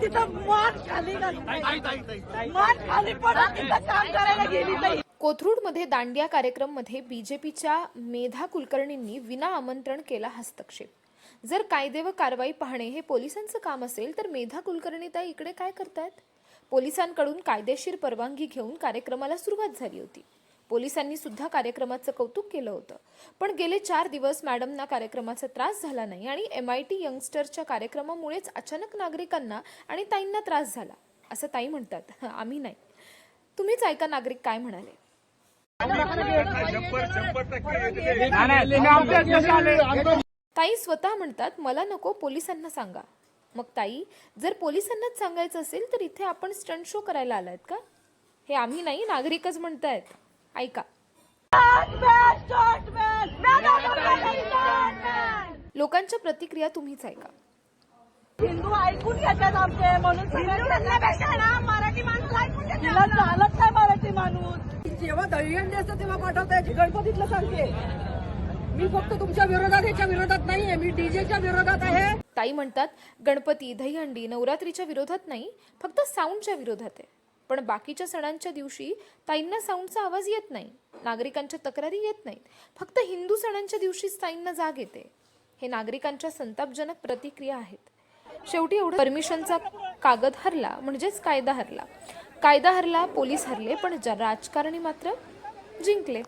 तिथं मान खाली मान खाली पडत तिथं काम करायला गेली कोथरूडमध्ये दांडिया कार्यक्रममध्ये बीजेपीच्या मेधा कुलकर्णींनी विना आमंत्रण केला हस्तक्षेप. जर कायदे व कारवाई पाहणे हे पोलिसांचं काम असेल तर मेधा कुलकर्णी त्या इकडे काय करतायत? पोलिसांकडून कायदेशीर परवानगी घेऊन कार्यक्रमाला सुरुवात झाली होती. पोलिसांनी सुद्धा कार्यक्रमाचं कौतुक केलं होतं. पण गेले चार दिवस मॅडमना कार्यक्रमाचा त्रास झाला नाही आणि एम आय टी यंगस्टरच्या कार्यक्रमामुळेच अचानक नागरिकांना आणि ताईंना त्रास झाला. असं ताई म्हणतात. आम्ही नाही. तुम्हीच ऐका नागरिक काय म्हणाले. ताई स्वतः म्हणतात मला नको पोलिसांना सांगा. मग ताई जर पोलिसांनाच सांगायचं असेल तर इथे आपण स्टंट शो करायला आलायत का? हे आम्ही नाही नागरिकच म्हणतायत. ऐका. लोकांच्या प्रतिक्रिया तुम्हीच ऐका. हिंदू ऐकून घेतात आमचे म्हणून मराठी माणूस ऐकून चालत नाही मराठी माणूस. जेव्हा दहीहंडी असतं तेव्हा पाठवताय गणपतीतलं सांगते. मी फक्त तुमच्या विरोधात ह्याच्या विरोधात नाहीये. मी डीजेच्या विरोधात आहे. ताई म्हणतात गणपती दहीहंडी नवरात्रीच्या विरोधात नाही फक्त साऊंडच्या विरोधात आहे. पण बाकीच्या सणांच्या दिवशी ताईंना साऊंडचा आवाज येत नाही. नागरिकांच्या तक्रारी येत नाहीत. फक्त हिंदू सणांच्या दिवशीच ताईंना जाग येते. हे नागरिकांच्या संतापजनक प्रतिक्रिया आहेत. शेवटी एवढं परमिशनचा कागद हरला म्हणजेच कायदा हरला. कायदा हरला पोलीस हरले पण ज- राजकारणी मात्र जिंकले.